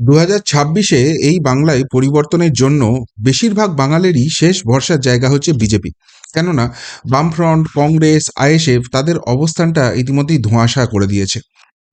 দু হাজার ছাব্বিশে এই বাংলায় পরিবর্তনের জন্য বেশিরভাগ বাঙালিরই শেষ ভরসার জায়গা হচ্ছে বিজেপি। কেননা বামফ্রন্ট, কংগ্রেস, আইএসএফ তাদের অবস্থানটা ইতিমধ্যেই ধোঁয়াশা করে দিয়েছে।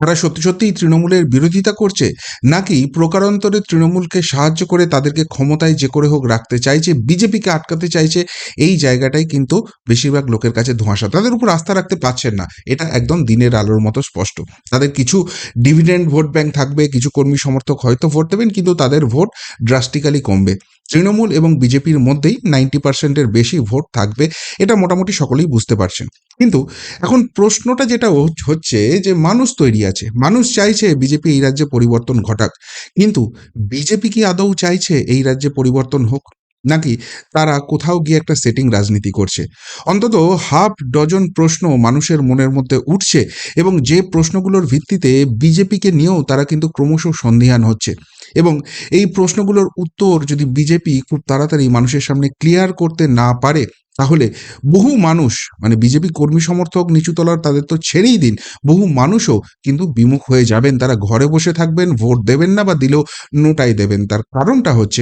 তারা সত্যি সত্যিই তৃণমূলের বিরোধিতা করছে, নাকি প্রকারান্তরে তৃণমূলকে সাহায্য করে তাদেরকে ক্ষমতায় যে করে হোক রাখতে চাইছে, বিজেপিকে আটকাতে চাইছে, এই জায়গাটাই কিন্তু বেশিরভাগ লোকের কাছে ধোঁয়াশা। তাদের উপর আস্থা রাখতে পারছেন না। এটা একদম দিনের আলোর মতো স্পষ্ট। তাদের কিছু ডিভিডেন্ড ভোট ব্যাংক থাকবে, কিছু কর্মী সমর্থক হয়তো ভোট দেবেন, কিন্তু তাদের ভোট ড্রাস্টিক্যালি কমবে। তৃণমূল এবং বিজেপির মধ্যেই নাইনটি পার্সেন্টের বেশি ভোট থাকবে, এটা মোটামুটি সকলেই বুঝতে পারছেন। কিন্তু এখন প্রশ্নটা যেটা হচ- হচ্ছে যে মানুষ তৈরি আছে, মানুষ চাইছে বিজেপি এই রাজ্যে পরিবর্তন ঘটাক, কিন্তু বিজেপি কি আদৌ চাইছে এই রাজ্যে পরিবর্তন হোক? নাকি তারা কোথাও গিয়ে একটা সেটিং রাজনীতি করছে? অন্তত হাফ ডজন প্রশ্ন মানুষের মনের মধ্যে উঠছে এবং যে প্রশ্নগুলোর ভিত্তিতে বিজেপিকে নিয়েও তারা কিন্তু ক্রমশ সন্ধিহান হচ্ছে। এবং এই প্রশ্নগুলোর উত্তর যদি বিজেপি খুব তাড়াতাড়ি মানুষের সামনে ক্লিয়ার করতে না পারে, তাহলে বহু মানুষ মানে বিজেপি কর্মী সমর্থক নিচুতলার তাদের তো ছেড়েই দিন, বহু মানুষও কিন্তু বিমুখ হয়ে যাবেন। তারা ঘরে বসে থাকবেন, ভোট দেবেন না বা দিলেও নোটাই দেবেন। তার কারণটা হচ্ছে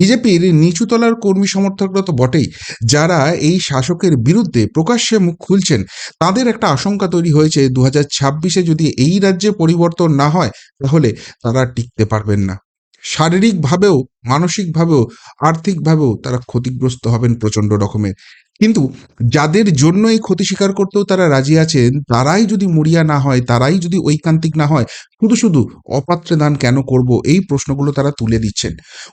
বিজেপির নিচুতলার কর্মী সমর্থকরা তো বটেই। যারা এই শাসকের বিরুদ্ধে প্রকাশ্যে মুখ খুলছেন, তাদের একটা আশঙ্কা তৈরি হয়েছে। দু হাজার ছাব্বিশে যদি এই রাজ্যে পরিবর্তন না হয়, তাহলে তারা টিকতে পারবেন না। শারীরিকভাবেও, মানসিকভাবেও, আর্থিকভাবেও তারা ক্ষতিগ্রস্ত হবেন প্রচণ্ড রকমের। কিন্তু যাদের জন্য এই ক্ষতি স্বীকার করতেও তারা রাজি আছেন, তারাই যদি মরিয়া না হয়, তারাই যদি ঐকান্তিক না হয়, শুধু শুধু অপাত্রে দান কেন করব এই প্রশ্নগুলো তারা তুলে দিচ্ছেন।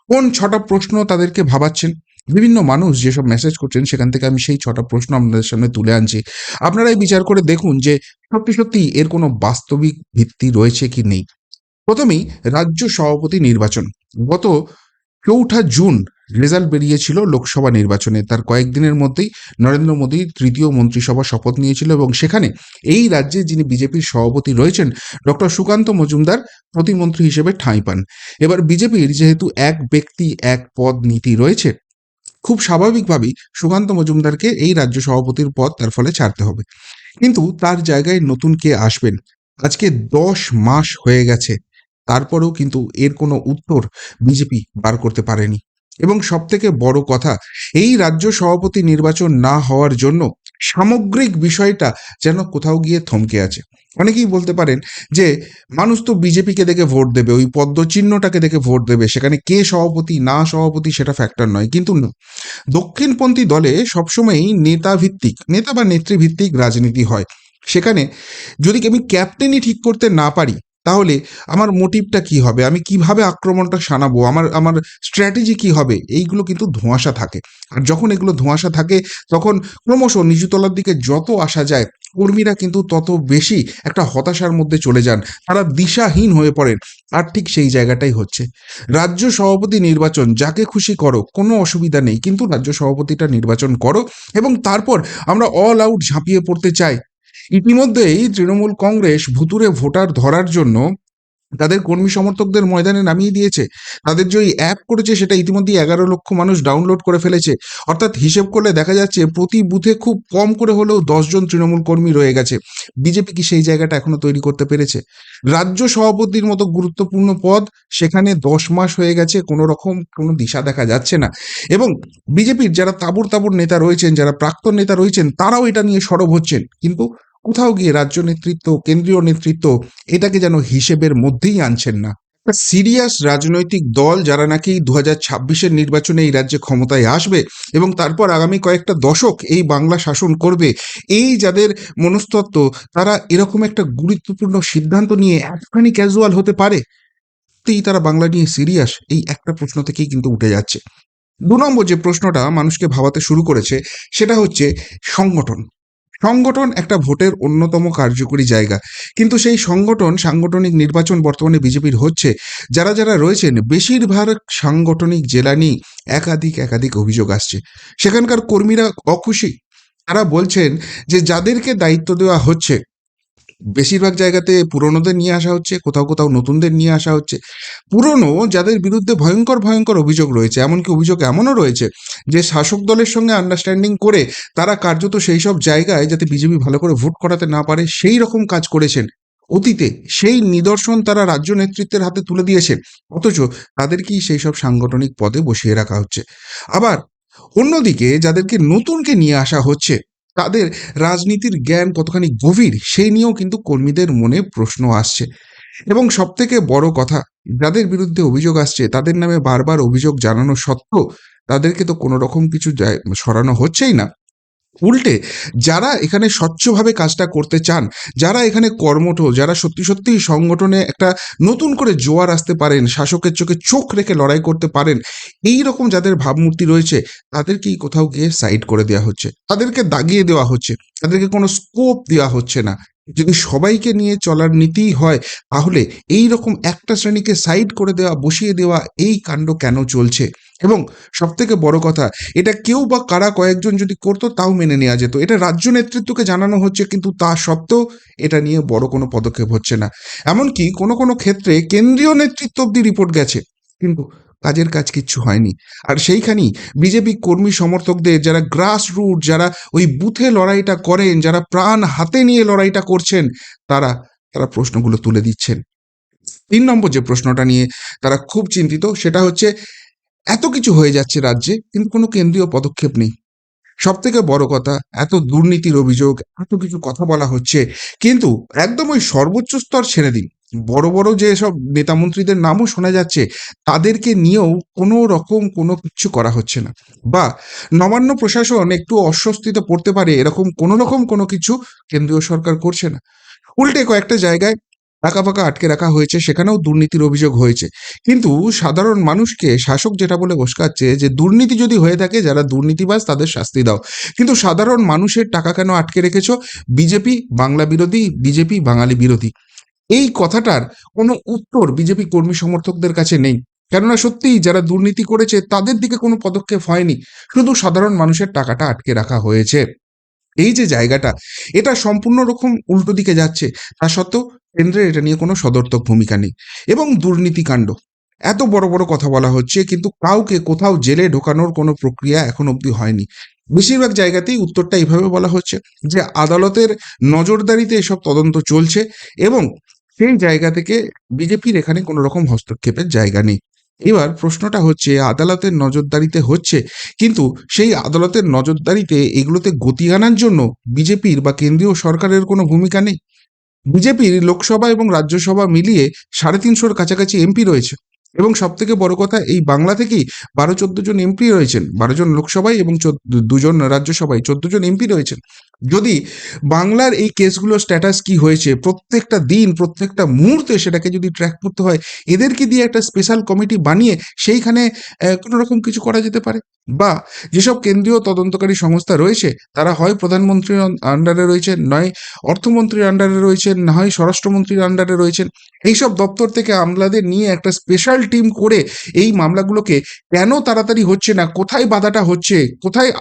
কোন ছটা প্রশ্ন তাদেরকে ভাবাচ্ছেন? বিভিন্ন মানুষ যেসব মেসেজ করছেন, সেখান থেকে আমি সেই ছটা প্রশ্ন আপনাদের সামনে তুলে আনছি। আপনারাই বিচার করে দেখুন যে সত্যি সত্যি এর কোনো বাস্তবিক ভিত্তি রয়েছে কি নেই। প্রথমেই রাজ্য সভাপতি নির্বাচন। গত চৌঠা জুন রেজাল্ট বেরিয়েছিল লোকসভা নির্বাচনে। তার কয়েকদিনের মধ্যেই নরেন্দ্র মোদী তৃতীয় মন্ত্রিসভা শপথ নিয়েছিল এবং সেখানে এই রাজ্যে যিনি বিজেপির সভাপতি রয়েছেন, ডক্টর সুকান্ত মজুমদার প্রতিমন্ত্রী হিসেবে ঠাঁই পান। এবার বিজেপির যেহেতু এক ব্যক্তি, এক পদ নীতি রয়েছে, খুব স্বাভাবিকভাবেই সুকান্ত মজুমদারকে এই রাজ্য সভাপতির পদ তার ফলে ছাড়তে হবে। কিন্তু তার জায়গায় নতুন কে আসবেন? আজকে দশ মাস হয়ে গেছে। তারপরেও কিন্তু এর কোনো উত্তর বিজেপি বার করতে পারেনি। এবং সব থেকে বড় কথা, এই রাজ্য সভাপতি নির্বাচন না হওয়ার জন্য সামগ্রিক বিষয়টা যেন কোথাও গিয়ে থমকে আছে। অনেকেই বলতে পারেন যে, মানুষ তো বিজেপিকে দেখে ভোট দেবে, ওই পদ্মচিহ্নটাকে দেখে ভোট দেবে, সেখানে কে সভাপতি, না সভাপতি সেটা ফ্যাক্টর নয়। কিন্তু না, দক্ষিণপন্থী দলে সবসময়ই নেতা ভিত্তিক নেতা বা নেতৃভিত্তিক রাজনীতি হয়। সেখানে যদি আমি ক্যাপ্টেনই ঠিক করতে না পারি তাহলে আমার মোটিভটা কি হবে? আমি কীভাবে আক্রমণটা সানাবো? আমার আমার স্ট্র্যাটেজি কি হবে? এইগুলো কিন্তু ধোঁয়াশা থাকে। আর যখন এগুলো ধোঁয়াশা থাকে, তখন ক্রমশ নিচুতলার দিকে যত আসা যায়, কর্মীরা কিন্তু তত বেশি একটা হতাশার মধ্যে চলে যান। তারা দিশাহীন হয়ে পড়েন। আর ঠিক সেই জায়গাটাই হচ্ছে। রাজ্য সভাপতি নির্বাচন, যাকে খুশি করো, কোনো অসুবিধা নেই। কিন্তু রাজ্য সভাপতিটা নির্বাচন করো এবং তারপর আমরা অল আউট ঝাঁপিয়ে পড়তে চাই। ইতিমধ্যেই তৃণমূল কংগ্রেস ভুতুরে ভোটার ধরার জন্য তাদের কর্মী সমর্থকদের ময়দানে নামিয়ে দিয়েছে। তাদের যে ওই অ্যাপ করেছে সেটা ইতিমধ্যেই এগারো লক্ষ মানুষ ডাউনলোড করে ফেলেছে। অর্থাৎ হিসেব করলে দেখা যাচ্ছে প্রতি বুথে খুব কম করে হলেও দশজন তৃণমূল কর্মী রয়ে গেছে। বিজেপি কি সেই জায়গাটা এখনও তৈরি করতে পেরেছে? রাজ্য সভাপতির মতো গুরুত্বপূর্ণ পদ সেখানে দশ মাস হয়ে গেছে, কোনো রকম কোনো দিশা দেখা যাচ্ছে না। এবং বিজেপির যারা তাবর তাবর নেতা রয়েছেন, যারা প্রাক্তন নেতা রয়েছেন, তারাও এটা নিয়ে সরব হচ্ছেন। কিন্তু কোথাও গিয়ে রাজ্য নেতৃত্ব, কেন্দ্রীয় নেতৃত্ব এটাকে যেন হিসেবের মধ্যেই আনছেন না। সিরিয়াস রাজনৈতিক দল যারা নাকি দু হাজার ছাব্বিশের নির্বাচনে এই রাজ্যে ক্ষমতায় আসবে এবং তারপর আগামী কয়েকটা দশক এই বাংলা শাসন করবে, এই যাদের মনস্তত্ত্ব, তারা এরকম একটা গুরুত্বপূর্ণ সিদ্ধান্ত নিয়ে একখানি ক্যাজুয়াল হতে পারে? সত্যিই তারা বাংলা নিয়ে সিরিয়াস, এই একটা প্রশ্ন থেকেই কিন্তু উঠে যাচ্ছে। দু নম্বর যে প্রশ্নটা মানুষকে ভাবাতে শুরু করেছে, সেটা হচ্ছে সংগঠন। সংগঠন একটা ভোটের অন্যতম কার্যকরী জায়গা। কিন্তু সেই সংগঠন সাংগঠনিক নির্বাচন বর্তমানে বিজেপির হচ্ছে। যারা যারা রয়েছেন, বেশিরভাগ সাংগঠনিক জেলা নিয়ে একাধিক একাধিক অভিযোগ আসছে। সেখানকার কর্মীরা অখুশি। তারা বলছেন যে, যাদেরকে দায়িত্ব দেওয়া হচ্ছে বেশিরভাগ জায়গাতে পুরনোদের নিয়ে আসা হচ্ছে, কোথাও কোথাও নতুনদের নিয়ে আসা হচ্ছে। পুরনো যাদের বিরুদ্ধে ভয়ঙ্কর ভয়ঙ্কর অভিযোগ রয়েছে, এমনকি অভিযোগ এমনও রয়েছে যে শাসক দলের সঙ্গে আন্ডারস্ট্যান্ডিং করে তারা কার্যত সেই সব জায়গায় যাতে বিজেপি ভালো করে ভোট করাতে না পারে, সেই রকম কাজ করেছেন। অতীতে সেই নিদর্শন তারা রাজ্য নেতৃত্বের হাতে তুলে দিয়েছেন, অথচ তাদেরকেই সেই সব সাংগঠনিক পদে বসিয়ে রাখা হচ্ছে। আবার অন্যদিকে যাদেরকে নতুনকে নিয়ে আসা হচ্ছে তাদের রাজনীতির জ্ঞান কতখানি গভীর, সেই নিয়েও কিন্তু কর্মীদের মনে প্রশ্ন আসছে। এবং সবথেকে বড় কথা, যাদের বিরুদ্ধে অভিযোগ আসছে, তাদের নামে বারবার অভিযোগ জানানো সত্ত্বেও তাদেরকে তো কোনো রকম কিছু সরানো হচ্ছেই না। উল্টে যারা এখানে স্বচ্ছভাবে কাজটা করতে চান, যারা এখানে কর্মঠ, যারা সত্যি সত্যিই সংগঠনে একটা নতুন করে জোয়ার আসতে পারেন, শাসকের চোখে চোখ রেখে লড়াই করতে পারেন, এই রকম যাদের ভাবমূর্তি রয়েছে তাদেরকেই কোথাও গিয়ে সাইড করে দেওয়া হচ্ছে। তাদেরকে দাগিয়ে দেওয়া হচ্ছে। তাদেরকে কোনো স্কোপ দেওয়া হচ্ছে না। যদি সবাইকে নিয়ে চলার নীতিই হয়, তাহলে এই রকম একটা শ্রেণীকে সাইড করে দেওয়া, বসিয়ে দেওয়া, এই কাণ্ড কেন চলছে? এবং সব থেকে বড় কথা, এটা কেউ বা কারা কয়েকজন যদি করতো, তাও মেনে নেওয়া যেত। এটা রাজ্য নেতৃত্বকে জানানো হচ্ছে, কিন্তু তা সত্ত্বেও এটা নিয়ে বড় কোনো পদক্ষেপ হচ্ছে না। এমনকি কোনো কোনো ক্ষেত্রে কেন্দ্রীয় নেতৃত্ব অব্দি রিপোর্ট গেছে। কিন্তু কাজের কাজ কিচ্ছু হয়নি। আর সেইখানেই বিজেপি কর্মী সমর্থকদের যারা গ্রাস রুট যারা ওই বুথে লড়াইটা করেন, যারা প্রাণ হাতে নিয়ে লড়াইটা করছেন, তারা তারা প্রশ্নগুলো তুলে দিচ্ছেন। তিন নম্বর যে প্রশ্নটা নিয়ে তারা খুব চিন্তিত, সেটা হচ্ছে এত কিছু হয়ে যাচ্ছে রাজ্যে, কিন্তু কোনো কেন্দ্রীয় পদক্ষেপ নেই। সব থেকে বড় কথা, এত দুর্নীতির অভিযোগ, এত কিছু কথা বলা হচ্ছে, কিন্তু একদম ওই সর্বোচ্চ স্তর ছেড়ে দিন। বড় বড় যে সব নেতা মন্ত্রীদের নামও শোনা যাচ্ছে, তাদেরকে নিয়েও কোনো রকম কোনো কিছু করা হচ্ছে না। বা নবান্ন প্রশাসন একটু অস্বস্তিতে পড়তে পারে, এরকম কোনো রকম কোনো কিছু কেন্দ্রীয় সরকার করছে না। উল্টে কয়েকটা জায়গায় টাকা ফাঁকা আটকে রাখা হয়েছে, সেখানেও দুর্নীতির অভিযোগ হয়েছে। কিন্তু সাধারণ মানুষকে, শাসক যেটা বলে বসকাচ্ছে যে, দুর্নীতি যদি হয়ে থাকে, যারা দুর্নীতিবাজ তাদের শাস্তি দাও। কিন্তু সাধারণ মানুষের টাকা কেন আটকে রেখেছ? বিজেপি বাংলা বিরোধী, বিজেপি বাঙালি বিরোধী। এই কথাটার কোনো উত্তর বিজেপি কর্মী সমর্থকদের কাছে নেই। কেননা সত্যিই যারা দুর্নীতি করেছে, তাদের দিকে কোনো পদক্ষেপ হয়নি। শুধু সাধারণ মানুষের টাকাটা আটকে রাখা হয়েছে। এই যে জায়গাটা, এটা সম্পূর্ণ রকম উল্টো দিকে যাচ্ছে। তা সত্ত্বেও কেন্দ্রের এটা নিয়ে কোনো সদর্থক ভূমিকা নেই। এবং দুর্নীতিকাণ্ড এত বড় বড় কথা বলা হচ্ছে, কিন্তু কাউকে কোথাও জেলে ঢোকানোর কোনো প্রক্রিয়া এখন অবধি হয়নি। বেশিরভাগ জায়গাতেই উত্তরটা এইভাবে বলা হচ্ছে যে আদালতের নজরদারিতে এসব তদন্ত চলছে এবং সেই জায়গা থেকে বিজেপির এখানে কোনো রকম হস্তক্ষেপের জায়গা নেই। এবার প্রশ্নটা হচ্ছে, আদালতের নজরদারিতে হচ্ছে, কিন্তু সেই আদালতের নজরদারিতে এগুলোতে গতি আনার জন্য বিজেপির বা কেন্দ্রীয় সরকারের কোনো ভূমিকা নেই। বিজেপির লোকসভা এবং রাজ্যসভা মিলিয়ে সাড়ে তিনশোর কাছাকাছি এমপি রয়েছে। এবং সব থেকে বড় কথা, এই বাংলা থেকেই বারো, চোদ্দ জন এমপি রয়েছেন, বারো জন লোকসভায় এবং দুজন রাজ্যসভায়, চোদ্দ জন এমপি রয়েছেন। যদি বাংলার এই কেসগুলো স্ট্যাটাস কি হয়েছে, প্রত্যেকটা দিন, প্রত্যেকটা মুহূর্তে সেটাকে যদি ট্র্যাক করতে হয়, এদেরকে দিয়ে একটা স্পেশাল কমিটি বানিয়ে সেইখানে কোনো রকম কিছু করা যেতে পারে? বা যেসব কেন্দ্রীয় তদন্তকারী সংস্থা রয়েছে, তারা হয় প্রধানমন্ত্রীর আন্ডারে রয়েছেন, নয় অর্থমন্ত্রীর আন্ডারে রয়েছেন, না হয় স্বরাষ্ট্রমন্ত্রীর আন্ডারে রয়েছেন। এইসব দপ্তর থেকে আমলাদের নিয়ে একটা স্পেশাল টিম করে এই মামলাগুলোকে কেন তাড়াতাড়ি হচ্ছে না, কোথায় বাধাটা হচ্ছে, কোথায়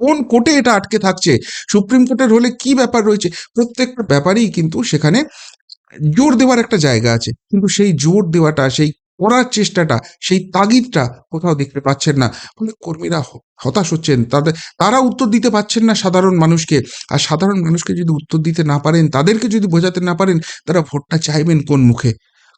কোন কোর্টে এটা আটকে থাকছে, সুপ্রিম কোর্টের হলে কি ব্যাপার রয়েছে, প্রত্যেকটা ব্যাপারেই কিন্তু সেখানে জোর দেওয়ার একটা জায়গা আছে। কিন্তু সেই জোর দেওয়াটা, সেই করার চেষ্টাটা, সেই তাগিদটা কোথাও দেখতে পাচ্ছেন না। ফলে কর্মীরা হতাশ হচ্ছেন। তাদের, তারা উত্তর দিতে পারছেন না সাধারণ মানুষকে। আর সাধারণ মানুষকে যদি উত্তর দিতে না পারেন, তাদেরকে যদি বোঝাতে না পারেন, তারা ভোটটা চাইবেন কোন মুখে?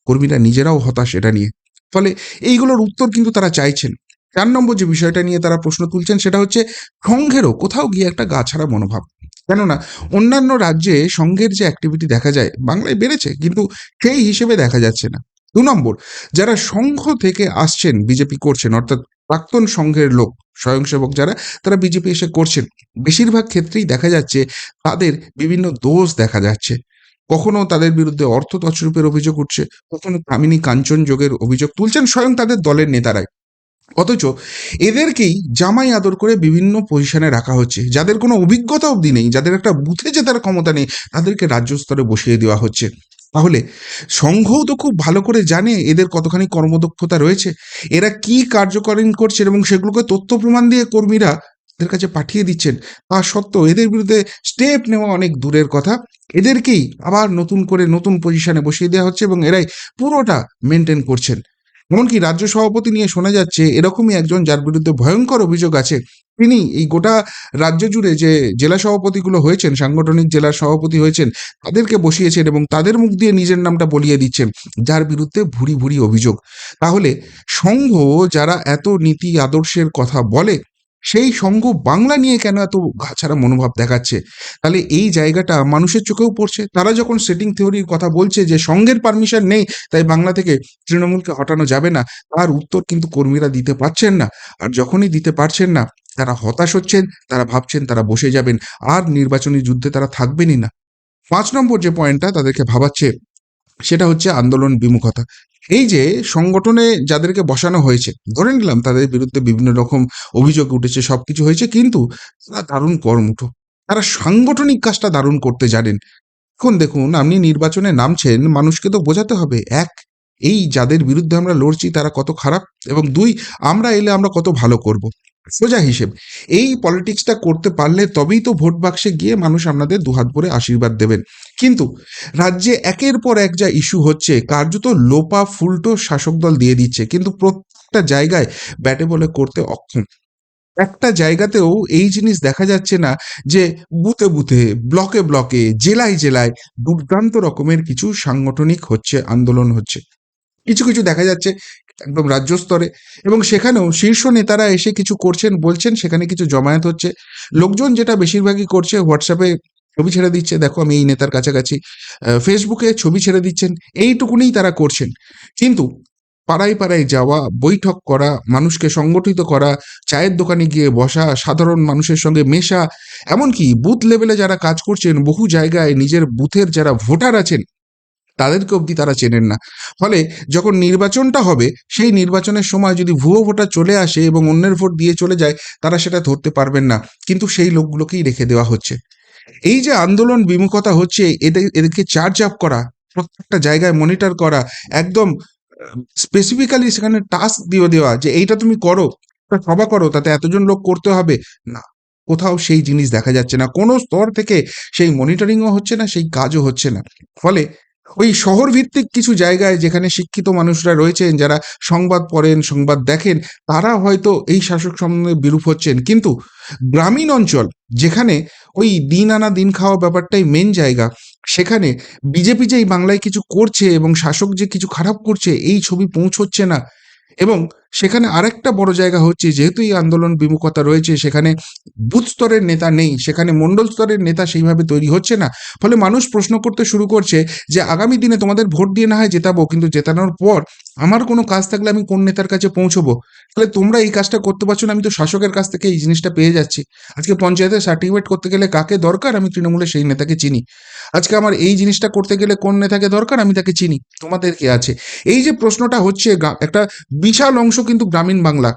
কর্মীরা নিজেরাও হতাশ এটা নিয়ে। ফলে এইগুলোর উত্তর কিন্তু তারা চাইছেন। চার নম্বর যে বিষয়টা নিয়ে তারা প্রশ্ন তুলছেন, সেটা হচ্ছে সংঘেরও কোথাও গিয়ে একটা গা ছাড়া মনোভাব। কেননা, অন্যান্য রাজ্যে সংঘের যে অ্যাক্টিভিটি দেখা যায়, বাংলায় বেড়েছে, কিন্তু সেই হিসেবে দেখা যাচ্ছে না। দু নম্বর, যারা সংঘ থেকে আসছেন, বিজেপি করছেন, অর্থাৎ প্রাক্তন সংঘের লোক, স্বয়ংসেবক যারা, তারা বিজেপি এসে করছেন। বেশিরভাগ ক্ষেত্রেই দেখা যাচ্ছে তাদের বিভিন্ন দোষ দেখা যাচ্ছে। কখনো তাদের বিরুদ্ধে অর্থ তছরূপের অভিযোগ উঠছে, কখনো কামিনী কাঞ্চন যোগের অভিযোগ তুলছেন স্বয়ং তাদের দলের নেতারাই। অথচ এদেরকেই জামাই আদর করে বিভিন্ন পজিশনে রাখা হচ্ছে। যাদের কোনো অভিজ্ঞতা অবধি নেই, যাদের একটা বুথে জেতার ক্ষমতা নেই, তাদেরকে রাজ্য স্তরে বসিয়ে দেওয়া হচ্ছে। তাহলে সংঘও তো খুব ভালো করে জানে এদের কতখানি কর্মদক্ষতা রয়েছে। এরা কি কার্যকরণ করছেন এবং সেগুলোকে তথ্য প্রমাণ দিয়ে কর্মীরা এদের কাছে পাঠিয়ে দিচ্ছেন, তা সত্ত্বেও এদের বিরুদ্ধে স্টেপ নেওয়া অনেক দূরের কথা। এদেরকেই আবার নতুন করে নতুন পজিশনে বসিয়ে দেওয়া হচ্ছে এবং এরাই পুরোটা মেনটেন করছেন। এমনকি রাজ্য সভাপতি নিয়ে শোনা যাচ্ছে, এরকমই একজন যার বিরুদ্ধে ভয়ঙ্কর অভিযোগ আছে। তিনি এই গোটা রাজ্য জুড়ে যে জেলা সভাপতিগুলো হয়েছেন, সাংগঠনিক জেলার সভাপতি হয়েছেন, তাদেরকে বসিয়েছেন এবং তাদের মুখ দিয়ে নিজের নামটা বলিয়ে দিচ্ছেন, যার বিরুদ্ধে ভুরি ভুরি অভিযোগ। তাহলে সংঘ যারা এত নীতি, আদর্শের কথা বলে সেই সঙ্গ বাংলা নিয়ে কেন এত গাছাড়া মনোভাব দেখাচ্ছে? তাহলে এই জায়গাটা মানুষের চোখেও পড়ছে। তারা যখন সেটিং থিওরির কথা বলছে যে সঙ্গের পারমিশন নেই, তাই বাংলা থেকে তৃণমূলকে হটানো যাবে না, তার উত্তর কিন্তু কর্মীরা দিতে পারছেন না। আর যখনই দিতে পারছেন না, তারা হতাশ হচ্ছেন, তারা ভাবছেন তারা বসে যাবেন, আর নির্বাচনী যুদ্ধে তারা থাকবেনই না। পাঁচ নম্বর যে পয়েন্টটা তাদেরকে ভাবাচ্ছে, সেটা হচ্ছে আন্দোলন বিমুখতা। এই যে সংগঠনে যাদেরকে বসানো হয়েছে, ধরে নিলাম তাদের বিরুদ্ধে বিভিন্ন রকম অভিযোগ উঠেছে, সবকিছু হয়েছে, কিন্তু তারা দারুণ কর্মঠ। তারা সাংগঠনিক কাজটা দারুণ করতে জানেন। এখন দেখুন, আপনি নির্বাচনে নামছেন, মানুষকে তো বোঝাতে হবে। এক, এই যাদের বিরুদ্ধে আমরা লড়ছি তারা কত খারাপ, এবং দুই, আমরা এলে আমরা কত ভালো করব। সোজা হিসেব। এই পলিটিক্সটা করতে পারলে তবেই তো ভোট বাক্সে গিয়ে মানুষ আপনাদের দুহাত ভরে আশীর্বাদ দেবেন। কিন্তু রাজ্যে একের পর এক যা ইস্যু হচ্ছে, কার্যত লোপা ফুলটো শাসক দল দিয়ে দিচ্ছে, কিন্তু প্রত্যেকটা জায়গায় ব্যাটে বলে করতে অক্ষম। একটা জায়গাতেও এই জিনিস দেখা যাচ্ছে না যে বুথে বুথে, ব্লকে ব্লকে, জেলায় জেলায় দুর্দান্ত রকমের কিছু সাংগঠনিক হচ্ছে, আন্দোলন হচ্ছে। কিছু কিছু দেখা যাচ্ছে একদম রাজ্য স্তরে এবং সেখানেও শীর্ষ নেতারা এসে কিছু করছেন, বলছেন, সেখানে কিছু জমায়েত হচ্ছে। লোকজন যেটা বেশিরভাগই করছে হোয়াটসঅ্যাপে ছবি ছেড়ে দিচ্ছে, দেখো আমি এই নেতার কাছাকাছি ফেসবুকে ছবি ছেড়ে দিচ্ছেন, এইটুকুনেই তারা করছেন। কিন্তু পাড়ায় পাড়ায় যাওয়া, বৈঠক করা, মানুষকে সংগঠিত করা, চায়ের দোকানে গিয়ে বসা, সাধারণ মানুষের সঙ্গে মেশা, এমনকি বুথ লেভেলে যারা কাজ করছেন, বহু জায়গায় নিজের বুথের যারা ভোটার আছেন তাদেরকে অবধি তারা চেনেন না। ফলে যখন নির্বাচনটা হবে, সেই নির্বাচনের সময় যদি ভুয়ো ভোটার চলে আসে এবং অন্যের ভোট দিয়ে চলে যায়, তারা সেটা ধরতে পারবেন না। কিন্তু সেই লোকগুলোকেই রেখে দেওয়া হচ্ছে। এই যে আন্দোলন বিমুখতা হচ্ছে, এদের, এদেরকে চার্জ আপ করা, প্রত্যেকটা জায়গায় মনিটর করা, একদম স্পেসিফিক্যালি সেখানে টাস্ক দিয়ে দেওয়া যে এইটা তুমি করো সভা করো, তাতে এতজন লোক করতে হবে, না। কোথাও সেই জিনিস দেখা যাচ্ছে না। কোনো স্তর থেকে সেই মনিটরিংও হচ্ছে না, সেই কাজও হচ্ছে না। ফলে ওই শহর ভিত্তিক কিছু জায়গায় যেখানে শিক্ষিত মানুষরা রয়েছেন, যারা সংবাদ পড়েন, সংবাদ দেখেন, তারা হয়তো এই শাসক সম্বন্ধে বিরূপ হচ্ছেন। কিন্তু গ্রামীণ অঞ্চল, যেখানে ওই দিন আনা দিন খাওয়া ব্যাপারটাই মেন জায়গা, সেখানে বিজেপি যে এই বাংলায় কিছু করছে এবং শাসক যে কিছু খারাপ করছে, এই ছবি পৌঁছচ্ছে না। এবং সেখানে আরেকটা বড় জায়গা হচ্ছে, যেহেতু এই আন্দোলন বিমুখতা রয়েছে, সেখানে বুথ স্তরের নেতা নেই, সেখানে মণ্ডল স্তরের নেতা সেইভাবে তৈরি হচ্ছে না। ফলে মানুষ প্রশ্ন করতে শুরু করছে যে, আগামী দিনে তোমাদের ভোট দিয়ে না হয় জেতাবো, কিন্তু জেতানোর পর আমার কোনো কাজ থাকলে আমি কোন নেতার কাছে পৌঁছবো? তাহলে তোমরা এই কাজটা করতে পারছ না, আমি তো শাসকের কাছ থেকে এই জিনিসটা পেয়ে যাচ্ছি। আজকে পঞ্চায়েতের সার্টিফিকেট করতে গেলে কাকে দরকার? আমি তৃণমূলে সেই নেতাকে চিনি। আজকে আমার এই জিনিসটা করতে গেলে কোন নেতাকে দরকার? আমি তাকে চিনি। তোমাদের কে আছে? এই যে প্রশ্নটা হচ্ছে একটা বিশাল অংশ কিন্তু গ্রামীণ বাংলা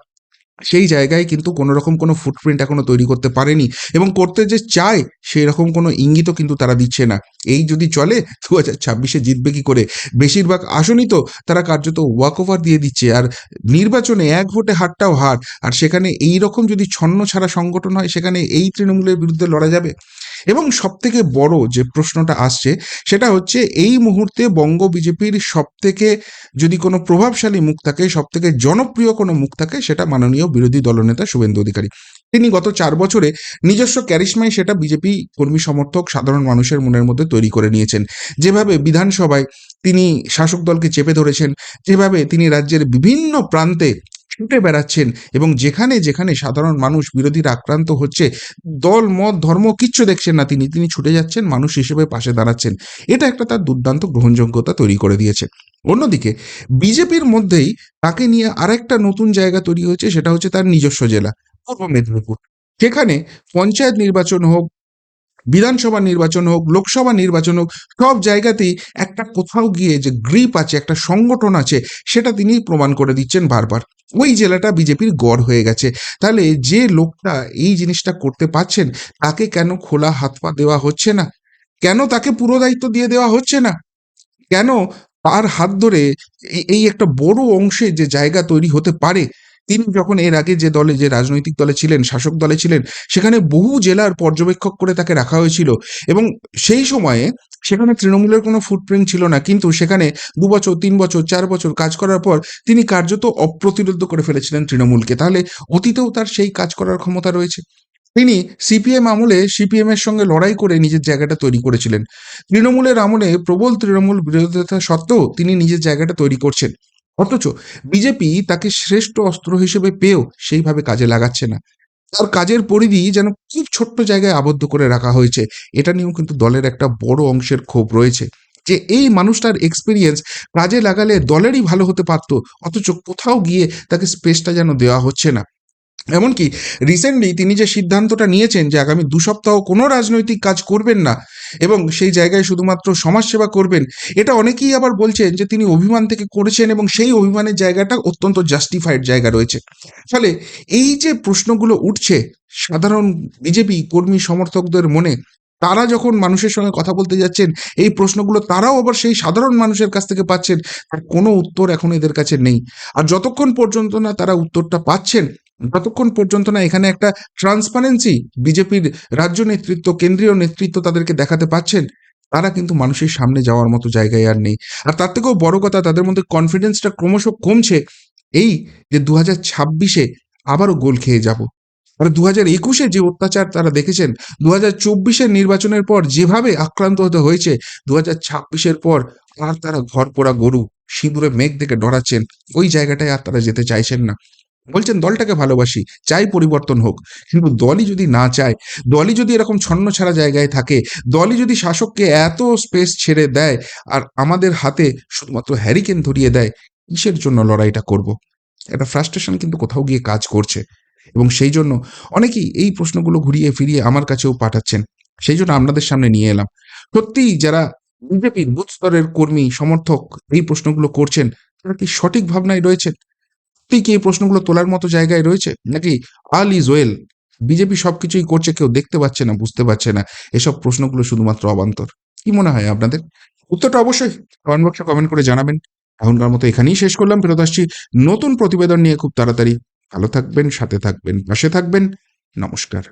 সেই জায়গায় কিন্তু কোনো রকম কোনো ফুটপ্রিন্ট এখনও তৈরি করতে পারেনি এবং করতে যে চায় সেই রকম কোনো ইঙ্গিতও কিন্তু তারা দিচ্ছে না। এই যদি চলে দু হাজার ছাব্বিশে জিতবে কি করে? বেশিরভাগ আসনই তো তারা কার্যত ওয়াক ওভার দিয়ে দিচ্ছে আর নির্বাচনে এক ভোটে হারটাও হার। আর সেখানে এই রকম যদি ছন্ন ছাড়া সংগঠন হয়, সেখানে এই তৃণমূলের বিরুদ্ধে লড়া যাবে? এবং সব থেকে বড় যে প্রশ্নটা আসছে, সেটা হচ্ছে এই মুহূর্তে বঙ্গ বিজেপির সব থেকে যদি কোনো প্রভাবশালী মুখ থাকে সব থেকে জনপ্রিয় কোনো মুখ থাকে, সেটা মাননীয় বিরোধী দলনেতা শুভেন্দু অধিকারী। তিনি গত চার বছরে নিজস্ব ক্যারিশমায় সেটা বিজেপি কর্মী সমর্থক, সাধারণ মানুষের মনের মধ্যে তৈরি করে নিয়েছেন। যেভাবে বিধানসভায় তিনি শাসক দলকে চেপে ধরেছেন, যেভাবে তিনি রাজ্যের বিভিন্ন প্রান্তে ছুটে বেড়াচ্ছেন এবং যেখানে যেখানে সাধারণ মানুষ বিরোধীরা আক্রান্ত হচ্ছে, দল, মত, ধর্ম কিচ্ছু দেখছেন না তিনি। তিনি ছুটে যাচ্ছেন, মানুষ হিসেবে পাশে দাঁড়াচ্ছেন। এটা একটা তার দুর্দান্ত গ্রহণযোগ্যতা তৈরি করে দিয়েছে। অন্যদিকে, বিজেপির মধ্যেই তাকে নিয়ে আরেকটা নতুন জায়গা তৈরি হয়েছে, সেটা হচ্ছে তার নিজস্ব জেলা, পূর্ব মেদিনীপুর। সেখানে পঞ্চায়েত নির্বাচন হোক বিধানসভা নির্বাচন হোক, লোকসভা নির্বাচন হোক, সব জায়গাতেই একটা কোথাও গিয়ে যে গ্রিপ আছে, একটা সংগঠন আছে, সেটা তিনি প্রমাণ করে দিচ্ছেন বারবার। ওই জেলাটা বিজেপির গড় হয়ে গেছে। তাহলে যে লোকটা এই জিনিসটা করতে পারছেন, তাকে কেন খোলা হাত পা দেওয়া হচ্ছে না? কেন তাকে পুরো দায়িত্ব দিয়ে দেওয়া হচ্ছে না? কেন তার হাত ধরে এই- এই একটা বড় অংশে যে জায়গা তৈরি হতে পারে তিনি যখন এর আগে যে দলে, যে রাজনৈতিক দলে ছিলেন, শাসক দলে ছিলেন, সেখানে বহু জেলার পর্যবেক্ষক করে তাকে রাখা হয়েছিল। এবং সেই সময়ে সেখানে তৃণমূলের কোনো ফুটপ্রিন্ট ছিল না। কিন্তু সেখানে দু বছর, তিন বছর, চার বছর কাজ করার পর তিনি কার্যত অপ্রতিরোধ করে ফেলেছিলেন তৃণমূলকে। তাহলে অতীতেও তার সেই কাজ করার ক্ষমতা রয়েছে। তিনি সিপিএম আমলে সিপিএম এর সঙ্গে লড়াই করে নিজের জায়গাটা তৈরি করেছিলেন। তৃণমূলের আমলে প্রবল তৃণমূল বিরোধিতা সত্ত্বেও তিনি নিজের জায়গাটা তৈরি করছেন। অথচ বিজেপি তাকে শ্রেষ্ঠ অস্ত্র হিসেবে পেয়েও সেইভাবে কাজে লাগাচ্ছে না। তার কাজের পরিধি যেন খুব ছোট্ট জায়গায় আবদ্ধ করে রাখা হয়েছে, এটা নিয়েও কিন্তু দলের একটা বড় অংশের ক্ষোভ রয়েছে। যে এই মানুষটার এক্সপিরিয়েন্স কাজে লাগালে দলেরই ভালো হতে পারতো, অথচ কোথাও গিয়ে তাকে স্পেসটা যেন দেওয়া হচ্ছে না। এমনকি রিসেন্টলি তিনি যে সিদ্ধান্তটা নিয়েছেন যে আগামী দু সপ্তাহ কোনো রাজনৈতিক কাজ করবেন না এবং সেই জায়গায় শুধুমাত্র সমাজসেবা করবেন, এটা অনেকেই আবার বলছেন যে তিনি অভিমান থেকে করেছেন এবং সেই অভিমানের জায়গাটা অত্যন্ত জাস্টিফাইড জায়গা রয়েছে। ফলে এই যে প্রশ্নগুলো উঠছে, সাধারণ বিজেপি কর্মী সমর্থকদের মনে, তারা যখন মানুষের সঙ্গে কথা বলতে যাচ্ছেন, এই প্রশ্নগুলো তারাও আবার সেই সাধারণ মানুষের কাছ থেকে পাচ্ছেন, তার কোনো উত্তর এখন এদের কাছে নেই। আর যতক্ষণ পর্যন্ত না তারা উত্তরটা পাচ্ছেন যতক্ষণ পর্যন্ত না এখানে একটা ট্রান্সপারেন্সি বিজেপির রাজ্য নেতৃত্ব, কেন্দ্রীয় নেতৃত্ব তাদেরকে দেখাতে পাচ্ছেন, তারা কিন্তু মানুষের সামনে যাওয়ার মতো জায়গায় আর নেই। আর তার থেকেও বড় কথা, তাদের মধ্যে কনফিডেন্সটা ক্রমশ কমছে। এই যে দু হাজার ছাব্বিশে আবারও গোল খেয়ে যাব। আর দু হাজার একুশে যে অত্যাচার তারা দেখেছেন দু হাজার চব্বিশের নির্বাচনের পর যেভাবে আক্রান্ত হতে হয়েছে দু হাজার ছাব্বিশের পর আর তারা ঘর পোড়া গরু, সিঁদুরে মেঘ দেখে ডরাচ্ছেন। ওই জায়গাটায় আর তারা যেতে চাইছেন না। বলছেন, দলটাকে ভালোবাসি, চাই পরিবর্তন হোক। কিন্তু দলই যদি না চায়, দলই যদি এরকম ছন্ন ছাড়া জায়গায় থাকে, দলই যদি শাসককে এত স্পেস ছেড়ে দেয়, আর আমাদের হাতে শুধুমাত্র হ্যারিকেন ধরিয়ে দেয়, কিসের জন্য লড়াইটা করব? একটা ফ্রাস্ট্রেশন কিন্তু কোথাও গিয়ে কাজ করছে। এবং সেই জন্য অনেকেই এই প্রশ্নগুলো ঘুরিয়ে ফিরিয়ে আমার কাছেও পাঠাচ্ছেন। সেই জন্য আপনাদের সামনে নিয়ে এলাম। সত্যিই যারা বিজেপির বুথ স্তরের কর্মী, সমর্থক এই প্রশ্নগুলো করছেন, তারা কি সঠিক ভাবনায় রয়েছেন? সত্যিই কি এই প্রশ্নগুলো তোলার মতো জায়গায় রয়েছে? নাকি আল ইজ ওয়েল বিজেপি সবকিছুই করছে, কেউ দেখতে পাচ্ছে না, বুঝতে পারছে না এসব প্রশ্নগুলো শুধুমাত্র অবান্তর। কি মনে হয় আপনাদের? উত্তরটা অবশ্যই কমেন্ট বক্সে কমেন্ট করে জানাবেন। এখনকার মতো এখানেই শেষ করলাম। ফেরত আসছি নতুন প্রতিবেদন নিয়ে খুব তাড়াতাড়ি। ভালো থাকবেন, সাথে থাকবেন, পাশে থাকবেন। নমস্কার।